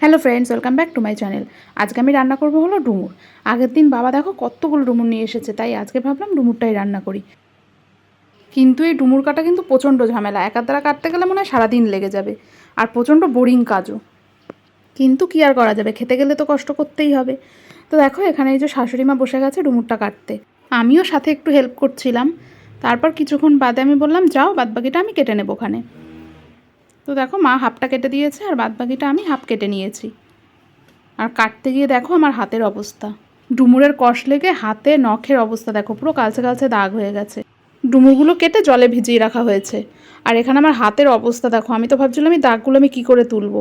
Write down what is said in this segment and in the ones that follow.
Hello friends, welcome back to my channel. আজকে আমি রান্না করব হলো ডুমুর। আগের দিন বাবা দেখো কতগুলো ডুমুর নিয়ে এসেছে, তাই আজকে ভাবলাম ডুমুরটাই রান্না করি। কিন্তু এই ডুমুর কাটা কিন্তু প্রচণ্ড ঝামেলা একার দ্বারা কাটতে গেলে মনে হয় সারাদিন লেগে যাবে, আর প্রচণ্ড বোরিং কাজও। কিন্তু কি আর করা যাবে, খেতে গেলে তো কষ্ট করতেই হবে। তো দেখো এখানে এই যে শাশুড়ি মা বসে গেছে ডুমুরটা কাটতে। আমিও সাথে একটু হেল্প করছিলাম। তারপর কিছুক্ষণ বাদে আমি বললাম, যাও বাদবাকিটা আমি কেটে নেব ওখানে। তো দেখো মা হাফটা কেটে দিয়েছে আর বাদবাকিটা আমি হাফ কেটে নিয়েছি। আর কাটতে গিয়ে দেখো আমার হাতের অবস্থা। ডুমুরের কষ লেগে হাতে নখের অবস্থা দেখো, পুরো কালচে কালচে দাগ হয়ে গেছে। ডুমুরগুলো কেটে জলে ভিজিয়ে রাখা হয়েছে। আর এখানে আমার হাতের অবস্থা দেখো, আমি তো ভাবছিলাম এই দাগগুলো আমি কী করে তুলবো।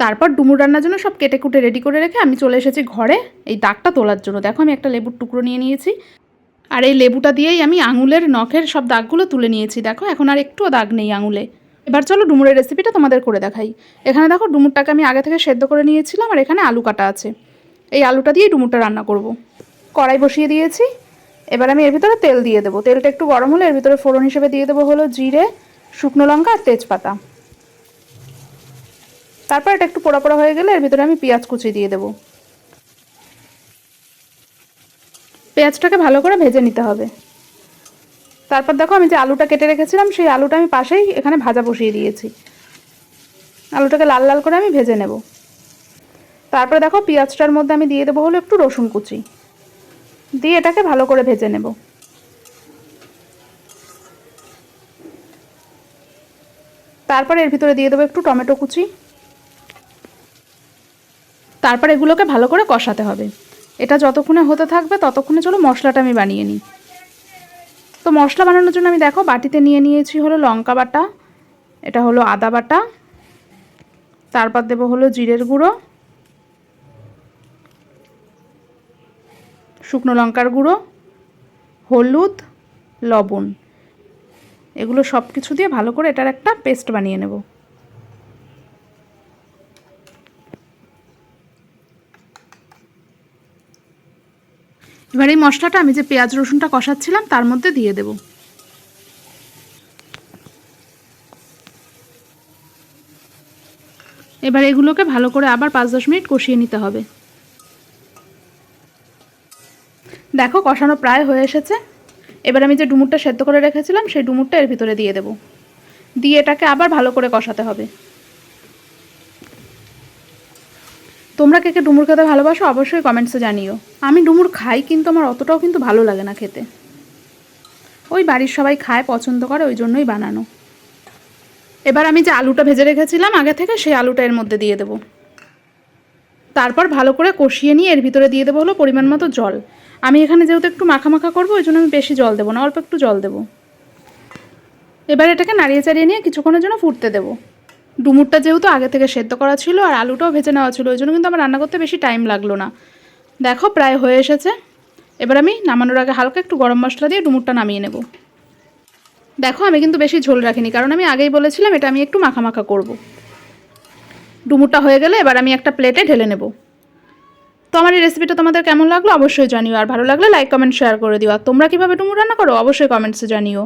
তারপর ডুমুর রান্নার জন্য সব কেটে কুটে রেডি করে রেখে আমি চলে এসেছি ঘরে। এই দাগটা তোলার জন্য। দেখো আমি একটা লেবুর টুকরো নিয়ে নিয়েছি। আর এই লেবুটা দিয়েই আমি আঙুলের নখের সব দাগগুলো তুলে নিয়েছি, দেখো। এখন আর একটুও দাগ নেই আঙুলে। এবার চলো ডুমুরের রেসিপিটা তোমাদের করে দেখাই। এখানে দেখো ডুমুরটাকে আমি আগে থেকে সেদ্ধ করে নিয়েছিলাম আর এখানে আলু কাটা আছে। এই আলুটা দিয়েই ডুমুরটা রান্না করব। কড়াই বসিয়ে দিয়েছি। এবার আমি এর ভিতরে তেল দিয়ে দেবো। তেলটা একটু গরম হলে এর ভিতরে ফোড়ন হিসেবে দিয়ে দেবো হলো জিরে, শুকনো লঙ্কা আর তেজপাতা। তারপর এটা একটু পোড়া পোড়া হয়ে গেলে এর ভিতরে আমি পেঁয়াজ কুচি দিয়ে দেবো। পেঁয়াজটাকে ভালো করে ভেজে নিতে হবে। তারপর দেখো আমি যে আলুটা কেটে রেখেছিলাম, সেই আলুটা আমি পাশেই এখানে ভাজা বসিয়ে দিয়েছি। আলুটাকে লাল লাল করে আমি ভেজে নেব। তারপরে দেখো পেঁয়াজটার মধ্যে আমি দিয়ে দেবো হলো একটু রসুন কুচি। দিয়ে এটাকে ভালো করে ভেজে নেব। তারপর এর ভিতরে দিয়ে দেবো একটু টমেটো কুচি। তারপর এগুলোকে ভালো করে কষাতে হবে। এটা যতক্ষণে হতে থাকবে, ততক্ষণে চলো মশলাটা আমি বানিয়ে নিই। তো মশলা বানানোর জন্য আমি দেখো, বাটিতে নিয়ে নিয়েছি হলো লঙ্কা বাটা, এটা হলো আদা বাটা, তারপর দেবো হলো জিরের গুঁড়ো, শুকনো লঙ্কার গুঁড়ো, হলুদ, লবণ। এগুলো সব কিছু দিয়ে ভালো করে এটার একটা পেস্ট বানিয়ে নেব। এবার এই মশলাটা আমি যে পেঁয়াজ, রসুনটা কষাচ্ছিলাম, তার মধ্যে দিয়ে দেব। এবার এগুলোকে ভালো করে আবার পাঁচ, দশ মিনিট কষিয়ে নিতে হবে। দেখো, কষানো প্রায় হয়ে এসেছে। এবার আমি যে ডুমুরটা সেদ্ধ করে রেখেছিলাম, সেই ডুমুরটা এর ভিতরে দিয়ে দেব। দিয়ে এটাকে আবার ভালো করে কষাতে হবে। তোমরা কে কে ডুমুর খেতে ভালোবাসো অবশ্যই কমেন্টসে জানিও। আমি ডুমুর খাই, কিন্তু আমার অতটাও কিন্তু ভালো লাগে না খেতে। ওই বাড়ির সবাই খায়, পছন্দ করে, ওই জন্যই বানানো। এবার আমি যে আলুটা ভেজে রেখেছিলাম আগে থেকে, সেই আলুটা এর মধ্যে দিয়ে দেবো। তারপর ভালো করে কষিয়ে নিয়ে এর ভিতরে দিয়ে দেবো হলো পরিমাণ মতো জল। আমি এখানে যেহেতু একটু মাখা মাখা করব, ওই জন্য আমি বেশি জল দেবো না, অল্প একটু জল দেবো। এবার এটাকে নাড়িয়ে চাড়িয়ে নিয়ে কিছুক্ষণের জন্য ফুটতে দেবো। ডুমুরটা যেহেতু আগে থেকে সেদ্ধ করা ছিল আর আলুটাও ভেজে নেওয়া ছিল, ওই জন্য কিন্তু আমার রান্না করতে বেশি টাইম লাগল না। দেখো, প্রায় হয়ে এসেছে। এবার আমি নামানোর আগে হালকা একটু গরম মশলা দিয়ে ডুমুরটা নামিয়ে নেব। দেখো, আমি কিন্তু বেশি ঝোল রাখিনি, কারণ আমি আগেই বলেছিলাম এটা আমি একটু মাখা মাখা করব। ডুমুরটা হয়ে গেলে এবার আমি একটা প্লেটে ঢেলে নেব। তো আমার এই রেসিপিটা তোমাদের কেমন লাগল অবশ্যই জানিও, আর ভালো লাগলে লাইক কমেন্ট শেয়ার করে দিও। আর তোমরা কীভাবে ডুমুর রান্না করো অবশ্যই কমেন্টসে জানিও।